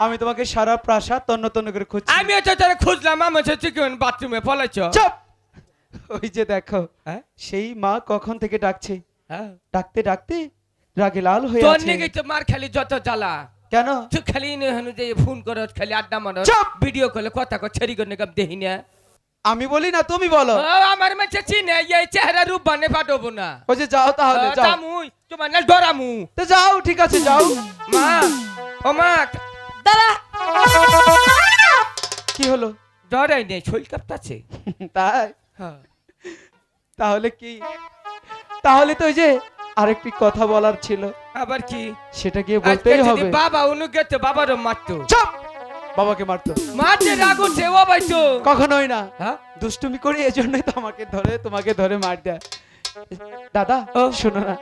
আমি তোমাকে সারা প্রাসাদ তন্ন তন্ন করে খুঁজছি। আমিও তো তোরা খুঁজলাম আমার হচ্ছে কোন বাথরুমে পলাইছ চুপ! ওই যে দেখো হ্যাঁ? সেই মা কখন থেকে ডাকছে? হ্যাঁ। ডাকতে ডাকতে রাগে লাল হয়ে তোর আছে। নিগে তো মার খালি যত জ্বালা। কেন? তুই খালি নে হনু যে ফোন করো খালি আড্ডা মারো চুপ! ভিডিও কলে কথা কর ছেড়ি করে নিগম দেহি না। আমি বলি না তুমি বলো। ও, আমার মাঝে চিনে এই চেহারা রূপ বানে পাঠাবো না। ওই যে যাও তাহলে যাও। তামুই তোমার না ডরামু তো যাও ঠিক আছে যাও। মা ও মা দাঁড়া কি হলো? ডরাই নেই শৈল কাঁপতাছে। তাই? হ্যাঁ। তাহলে কি? তাহলে তো ওই যে আরেকটি কথা বলার ছিল। আবার কি? সেটা গিয়ে বলতেই হবে। বাবা বাবারও মারতো। চুপ! বাবাকে মারতো। মারতে তো কখনোই না। হ্যাঁ? দুষ্টুমি করি এজন্যই তো আমাকে ধরে তোমাকে ধরে মার দেয়। দাদা ও। শোনো না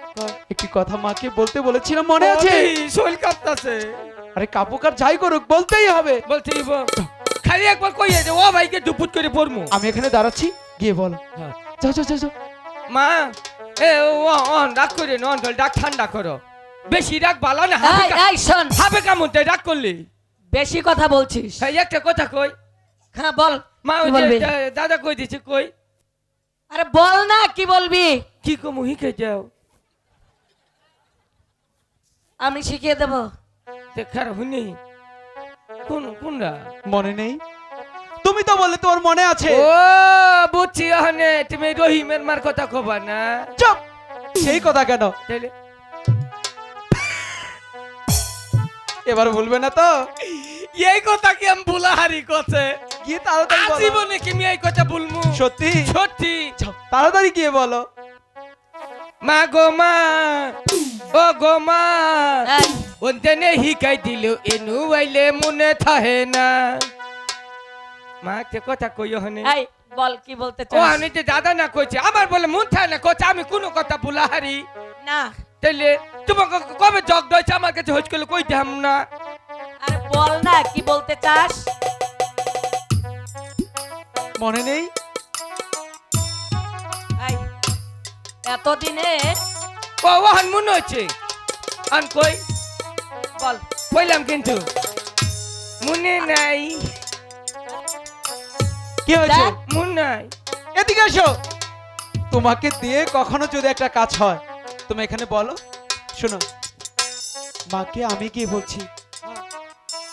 একটি কথা মাকে বলতে বলেছিলাম মনে আছে? শৈল কাঁপতাছে। আরে কাপুকার যাই করুক বলতেই হবে। বলতে খালি একবার কইয়ে যে ও ভাইকে দুপুট করে পড়মু। আমি এখানে দাঁড়াচ্ছি গিয়ে বলো। হ্যাঁ। যাও যাও যাও। মা এ ও অন রাগ করে নন ডাক ঠান্ডা করো। বেশি রাগ ভালো না হাবে এই কা- এই শোন। হাবে কামুনতে রাগ করলি? বেশি কথা বলছিস। এই একটা কথা কই। হ্যাঁ বল মা দাদা কই দিছে কই? আরে বল না কি বলবি? কি কমু হিকে যাও। আমি শিখিয়ে দেব। দেখার হুনি কোন কোনরা? মনে নেই। তুমি তো বললে তোমার মনে আছে। ও বুঝছি তুমি রহিমের মার কথা কবা না। চুপ! সেই কথা কেন? এবার বলবে না তো। এই কথা কি আমি ভুলা হারি কথা? গিয়ে তাড়াতাড়ি বলো। আজীবনে কি আমি এই কথা বলমু সত্যি? সত্যি। তাড়াতাড়ি গিয়ে বলো। মা গো মা ও গো মা। ওনতেনে হিকাই দিল এনু আইলে মনে থাহে না মা কে কথা কইও হনে এই বল কি বলতে ও আমি যে দাদা না কইছে আমার বলে মন থাকে না কইছে আমি কোনো কথা ভুলা হারি না তাইলে তোমাকে কবে জগ দইছে আমার কাছে হইছ করলে কই দিহাম না আর বল না কি বলতে চাস মনে নেই এতদিনে ও ওহান মনে হচ্ছে আন কই বল। কইলাম কিন্তু। মনে নাই। কি হয়েছে। মন নাই। এদিকে এসো। তোমাকে দিয়ে কখনো যদি একটা কাজ হয় তুমি এখানে বলো। শোনো মাকে আমি কি বলছি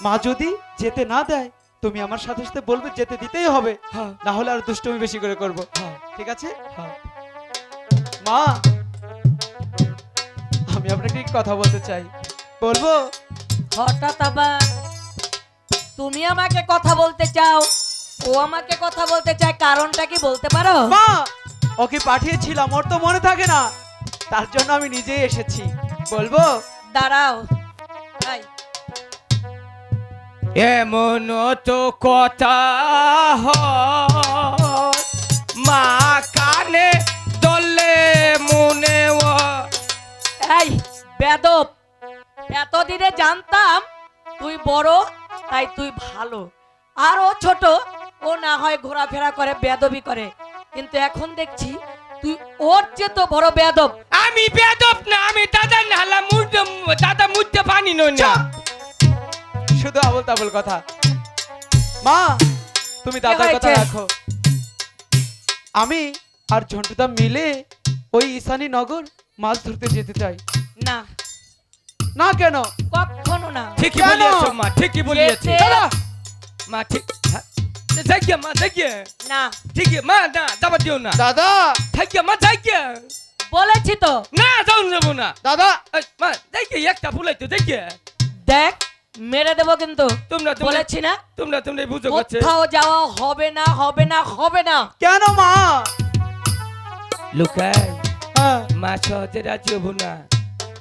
মা যদি যেতে না দেয় তুমি আমার সাথে সাথে বলবে যেতে দিতেই হবে। হ্যাঁ। না হলে আর দুষ্টুমি বেশি করে করব। হ্যাঁ। ঠিক আছে? হ্যাঁ। মা আমি আপনাকে কথা বলতে চাই। বলব? হঠাৎ আবার তুমি আমাকে কথা বলতে চাও ও আমাকে কথা বলতে চায় কারণটা কি বলতে পারো? মা ওকে পাঠিয়েছিলাম ওর তো মনে থাকে না। তার জন্য আমি নিজেই এসেছি। বলব? দাঁড়াও। এই, এমন তো কথা হয়, মা কানে দলে মনে হয়। এই বেদব। এতদিনে জানতাম তুই বড় তাই তুই ভালো। আর ও ছোট ও না হয় ঘোরাফেরা করে বেদবি করে। কিন্তু এখন দেখছি তুই ওর চেয়ে তো বড় বেদব। আমি বেদব না আমি দাদা নালা মুদ্দে দাদা মুদ্দে পানি নই না। শুধু আবল তাবল কথা। মা তুমি দাদার কথা রাখো। আমি আর ঝন্টুদা মিলে ওই ঈশানী নগর মাছ ধরতে যেতে চাই। না কেন? কখনো না। ঠিকই? বলিয়েছো মা ঠিকই বলিয়েছে। দাদা! মা ঠিক হ্যাঁ। মা যাইগে না। ঠিকই মা না দাবা দিও না। দাদা! থাইগে মা যাইগে বলেছি তো। না যাও যাব না। দাদা! মা যাইগে একটা ভুলাইতো যাইগে দেখ মেরে দেবো কিন্তু। তোমরা বলেছি না। তোমরা তোমরা বুঝো করছে কোথাও যাওয়া হবে না হবে না হবে না। কেন মা? লুকাই। হ্যাঁ, মা সহজে রাজি হব না।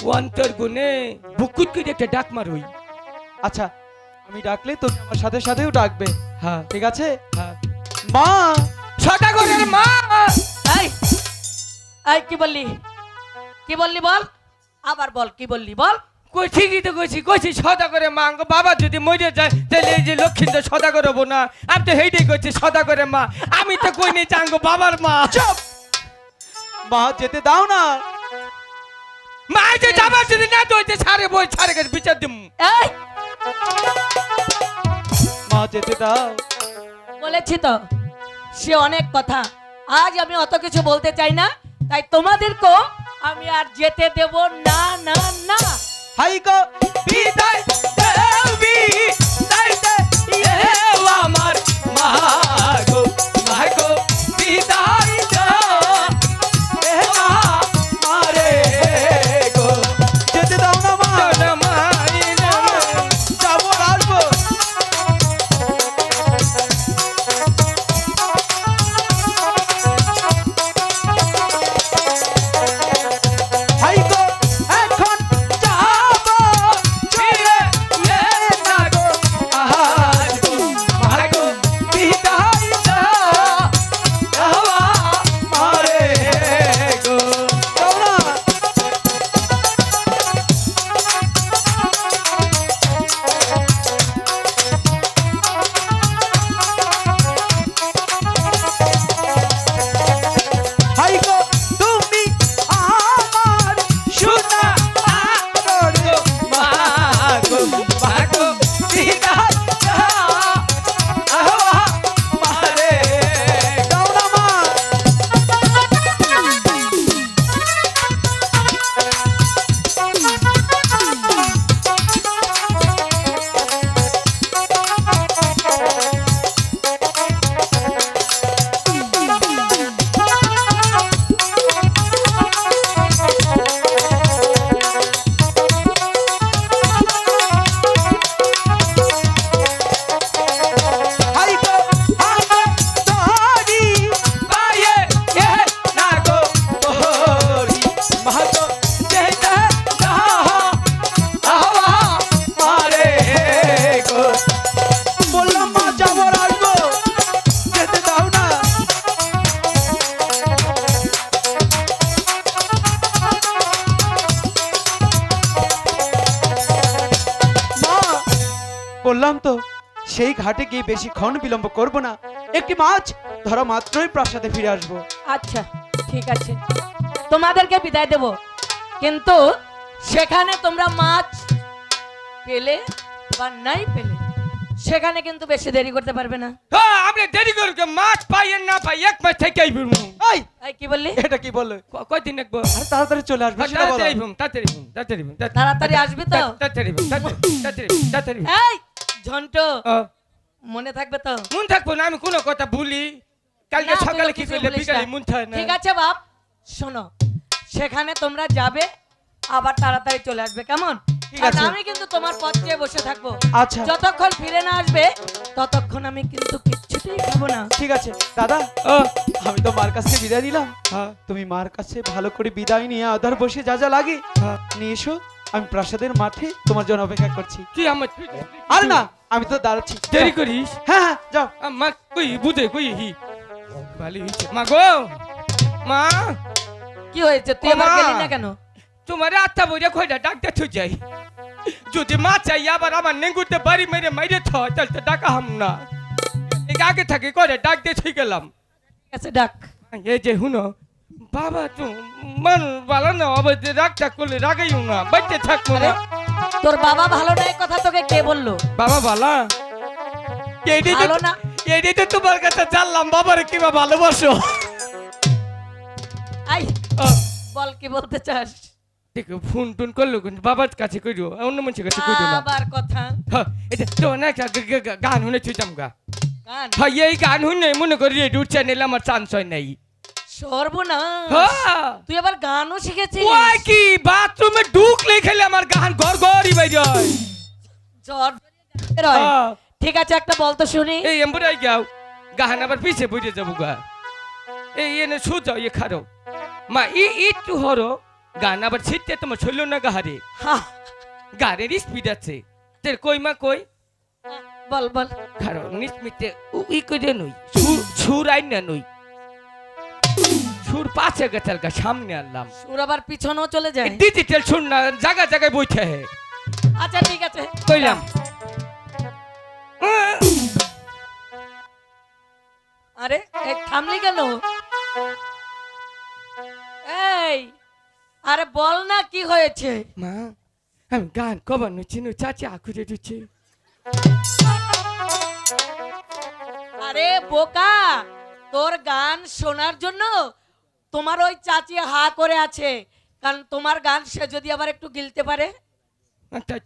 অন্তর গুনে বুকুত করে একটা ডাক মার মারুই আচ্ছা আমি ডাকলে তুমি আমার সাথে সাথেও ডাকবে। হ্যাঁ। ঠিক আছে? হ্যাঁ। মা! সদাগরের মা! এই এই কি বললি? কি বললি বল? আবার বল কি বললি বল? কই ঠিকই তো কইছি কইছি সদাগরের মা আঙ্গ বাবা যদি মরে যায় তাহলে এই যে লক্ষ্মীন্দর সদাগর হব না। আমি তো হেইটাই কইছি করে মা। আমি তো কই নেই আঙ্গ বাবার মা। চুপ! মা যেতে দাও না। মা যে যাবার যদি না তো হইতে ছাড়ে বই ছাড়ে গেছে বিচার দিম। এই! মা যেতে দাও। বলেছি তো সে অনেক কথা। আজ আমি অত কিছু বলতে চাই না তাই তোমাদেরকেও আমি আর যেতে দেব না না না। হাই গো বিদায়। ঘাটে গিয়ে বেশিক্ষণ বিলম্ব করব না। একটি মাছ ধরা মাত্রই প্রাসাদে ফিরে আসব। আচ্ছা ঠিক আছে। তোমাদেরকে বিদায় দেব। কিন্তু সেখানে তোমরা মাছ পেলে বা নাই পেলে সেখানে কিন্তু বেশি দেরি করতে পারবে না। হ্যাঁ আপনি দেরি করে মাছ পাই না পাই এক মাস থেকে আইবুম এই এই কি বললি? এটা কি বলল? কয়দিন দেখব? আরে তাড়াতাড়ি চলে আসবে সেটা বলো। তাড়াতাড়ি আইবুম তাড়াতাড়ি আইবুম তাড়াতাড়ি আইবুম তাড়াতাড়ি আসবি তো। তাড়াতাড়ি তাড়াতাড়ি তাড়াতাড়ি তাড়াতাড়ি এই ঝন্টু। মনে থাকবে তো? মন থাকব না আমি কোনো কথা ভুলি। কালকে সকালে কি করলে? বিকালে মন থাকে না। ঠিক আছে বাপ। শোনো সেখানে তোমরা যাবে আবার তাড়াতাড়ি চলে আসবে কেমন। আমি কিন্তু তোমার পথ চেয়ে বসে থাকব। আচ্ছা। যতক্ষণ ফিরে না আসবে ততক্ষণ আমি কিন্তু খাব না। ঠিক আছে। দাদা আমি তো মার কাছে বিদায় দিলাম। হ্যাঁ, তুমি মার কাছে ভালো করে বিদায় নিয়ে আধার বসে যা যা লাগে হ্যাঁ। নিয়ে এসো। আমি প্রাসাদের মাঠে তোমার জন্য অপেক্ষা করছি। কি আমার আর না! আমি তো দাঁড়াচ্ছি। দেরি করিস? হ্যাঁ হ্যাঁ যাও। মা কই বুঝে কই হি? ভালো হয়েছে মা গো মা। কি হয়েছে? তুই আবার। গেলি না কেন? তোমার আত্মা বইরা কইটা ডাকতে থুই যাই। যদি মা চাই আবার আমার নেঙ্গুতে বাড়ি মেরে মাইরে থ তাহলে তো ডাকা হাম না। আগে থাকে করে ডাক দিয়ে থুই গেলাম। ঠিক আছে ডাক। এই যে হুনো বাবা তো মানুষ ভালো না আবার যে রাগ টাগ করলে রাগাইও না বাড়িতে থাকব না তোর বাবা ভালো না কথা তোকে কে বলল? বাবা ভালা? এইটাই ভালো না। এইটাই তো তোমার কাছে জানলাম বাবার কিবা ভালোবাসো? আই বল কি বলতে চাস? দেখো ফোন টোন করল কিন্তু বাবার কাছে কইরো অন্য মানুষের কাছে কইরো না। আবার কথা? হ্যাঁ এটা তো না একটা গা- গা- গা- গান শুনে থুইতাম গা। গান? হ্যাঁ এই গান শুনে মনে করি রেডিও চ্যানেল আমার চান্স হয় নাই। সর্বনাশ। হ্যাঁ। তুই আবার গানও শিখেছিস? ওই কি বাথরুমে জ্বর হয়। হ্যাঁ। ঠিক আছে একটা বল তো শুনি। এই এমবুরাই গাও। গাহান আবার পিছে বইরে যাব গা। এই এনে ইয়ে খারো। মা ই একটু হরো। গান আবার ছিটতে তোমার ছইল না গাহারে। স্পিড আছে। তোর কই মা কই? বল বল। খারো নিসমিতে ই করে নই। সুর সুর আইন না নই। সুর পাশে গেছে সামনে আনলাম। সুর আবার পিছনেও চলে যায়। ডিজিটাল শুন না জায়গা জায়গায় বইতে হে। আচ্ছা ঠিক আছে। কইলাম। আরে এই থামলি কেন? এই আরে বল না কি হয়েছে? মা আমি গান কবার নচ্ছি চাচি আকুরে দিচ্ছে আরে বোকা তোর গান শোনার জন্য তোমার ওই চাচি হা করে আছে। কারণ তোমার গান সে যদি আবার একটু গিলতে পারে? আচ্ছা।